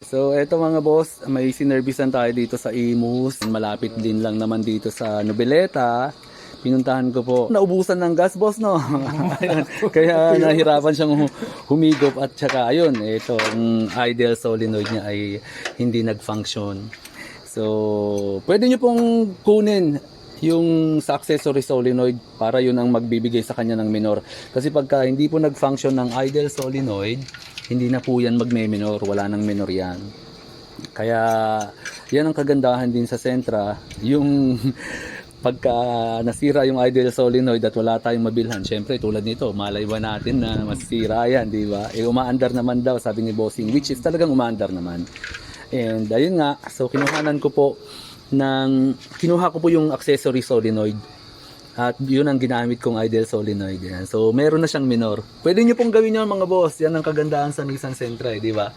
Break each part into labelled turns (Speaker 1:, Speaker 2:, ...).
Speaker 1: So eto mga boss, may sinervisan tayo dito sa Imus. Malapit din lang naman dito sa Nobeleta. Pinuntahan ko po. Naubusan ng gas boss no. Ayun. Kaya nahirapan siyang hu- humigop at saka ayun, ito ang idle solenoid niya ay hindi nag-function. So, pwede niyo pong kunin yung sa accessory solenoid para yun ang magbibigay sa kanya ng minor. Kasi pagka hindi po nag-function ng idle solenoid, hindi na po yan magme-minor, wala nang minor yan. Kaya yan ang kagandahan din sa Sentra, yung pagka nasira yung idle solenoid at wala tayong mabilhan, syempre tulad nito, malay ba natin na masira yan, di ba? Eh umaandar naman daw, sabi ni Bossing, which is talagang umaandar naman. And ayun nga, so kinuhanan ko po ng, kinuha ko po yung accessory solenoid. At yun ang ginamit kong idle solenoid. Yan. So, meron na siyang minor. Pwede nyo pong gawin yun mga boss. Yan ang kagandahan sa Nissan Sentra, eh, di ba?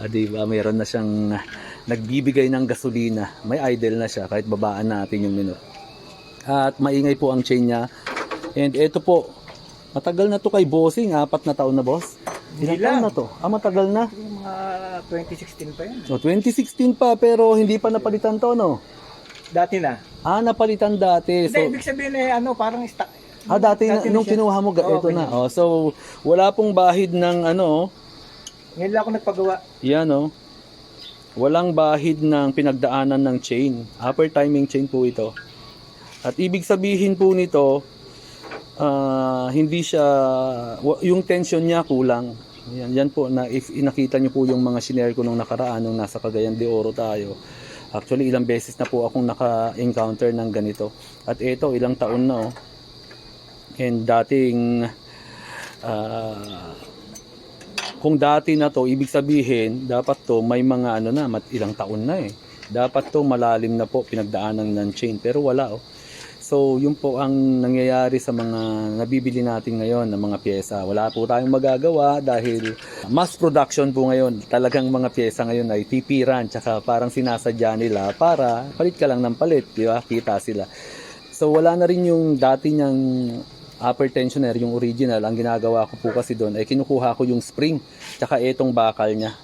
Speaker 1: Ah, di ba? Meron na siyang nagbibigay ng gasolina. May idle na siya kahit babaan natin yung minor. At maingay po ang chain niya. And ito po, matagal na to kay bossing. Apat na taon na boss. Ilang
Speaker 2: Hindi
Speaker 1: taon
Speaker 2: lang.
Speaker 1: na to? Ah, matagal na.
Speaker 2: Yung mga 2016 pa yan.
Speaker 1: So, 2016 pa pero hindi pa napalitan to, no?
Speaker 2: Dati na.
Speaker 1: Ah, napalitan dati.
Speaker 2: Hindi,
Speaker 1: So,
Speaker 2: ibig sabihin eh, ano, parang stock.
Speaker 1: Ah, dati, na, nung
Speaker 2: siya.
Speaker 1: kinuha mo, ga-
Speaker 2: Oo,
Speaker 1: ito na.
Speaker 2: ganyan.
Speaker 1: Oh, so, wala pong bahid ng ano,
Speaker 2: Ngayon lang ako nagpagawa.
Speaker 1: yan oh. Walang bahid ng pinagdaanan ng chain. Upper timing chain po ito. At ibig sabihin po nito, ah, hindi siya, wa- yung tension niya kulang. Yan, yan po, na if inakita niyo po yung mga shinare ko nung nakaraan, nung nasa Cagayan de Oro tayo. Actually, ilang beses na po akong naka-encounter ng ganito. At ito, ilang taon na oh. And dating ah, kung dati na to, ibig sabihin, dapat to may mga ano na, mat ilang taon na eh. Dapat to malalim na po pinagdaanan ng chain, pero wala oh. So, yun po ang nangyayari sa mga nabibili natin ngayon ng mga pyesa. Wala po tayong magagawa dahil mass production po ngayon. Talagang mga pyesa ngayon ay tipiran, tsaka parang sinasadya nila para palit ka lang ng palit, di ba? Kita sila. So, wala na rin yung dati niyang upper tensioner, yung original, ang ginagawa ko po kasi doon ay kinukuha ko yung spring tsaka etong bakal niya.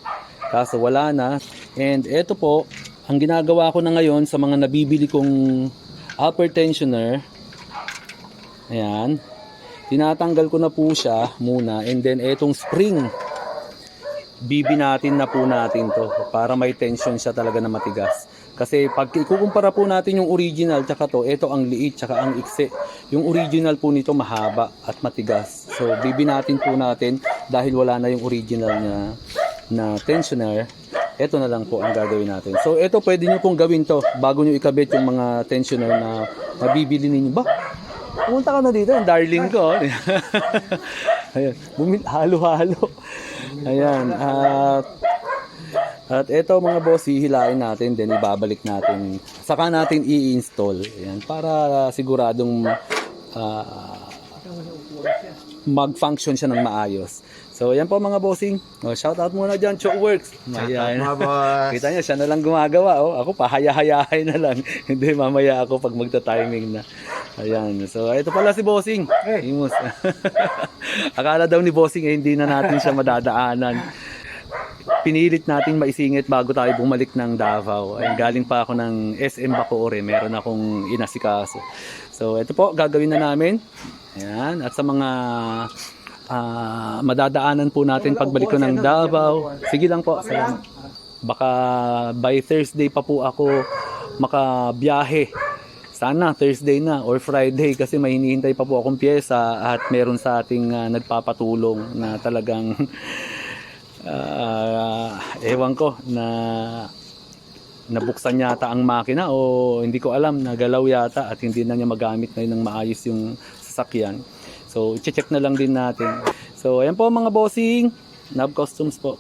Speaker 1: Kaso wala na. And eto po, ang ginagawa ko na ngayon sa mga nabibili kong upper tensioner, ayan, tinatanggal ko na po siya muna and then etong spring, bibi natin na po natin to para may tension siya talaga na matigas. Kasi pag ikukumpara po natin yung original tsaka to, ito ang liit tsaka ang ikse. Yung original po nito mahaba at matigas. So bibi natin po natin dahil wala na yung original na na tensioner. Ito na lang po ang gagawin natin. So ito pwede nyo pong gawin to bago nyo ikabit yung mga tensioner na nabibili ninyo. Ba? Pumunta ka na dito, yung darling ko. Ayan, bumil, halo-halo. Ayan, at at ito mga boss, hihilain natin, then ibabalik natin. Saka natin i-install. Ayan, para siguradong ah, mag-function siya ng maayos. So, ayan po mga bossing. Oh, shout out muna dyan, Cho Works. Ayan.
Speaker 2: Mga boss.
Speaker 1: Kita niyo, siya na lang gumagawa. Oh. Ako, pahaya-hayahay na lang. Hindi, mamaya ako pag magta-timing na. Ayan. So, ito pala si Bossing.
Speaker 2: Eh.
Speaker 1: Imus. Akala daw ni Bossing, eh, hindi na natin siya madadaanan. Pinilit natin maisingit bago tayo bumalik ng Davao. Ay, galing pa ako ng SM Bacoore. Meron akong inasikaso. So, ito po, gagawin na namin. Ayan. At sa mga ah, madadaanan po natin pagbalik ko ng Davao. Sige lang po. Salamat. Baka by Thursday pa po ako makabiyahe. Sana Thursday na or Friday kasi may hinihintay pa po akong pyesa at meron sa ating ah, nagpapatulong na talagang ah, ewan ko na nabuksan yata ang makina o hindi ko alam nagalaw yata at hindi na niya magamit ngayon ng maayos yung sasakyan. So, check na lang din natin. So, ayan po mga bossing. Nav Customs po.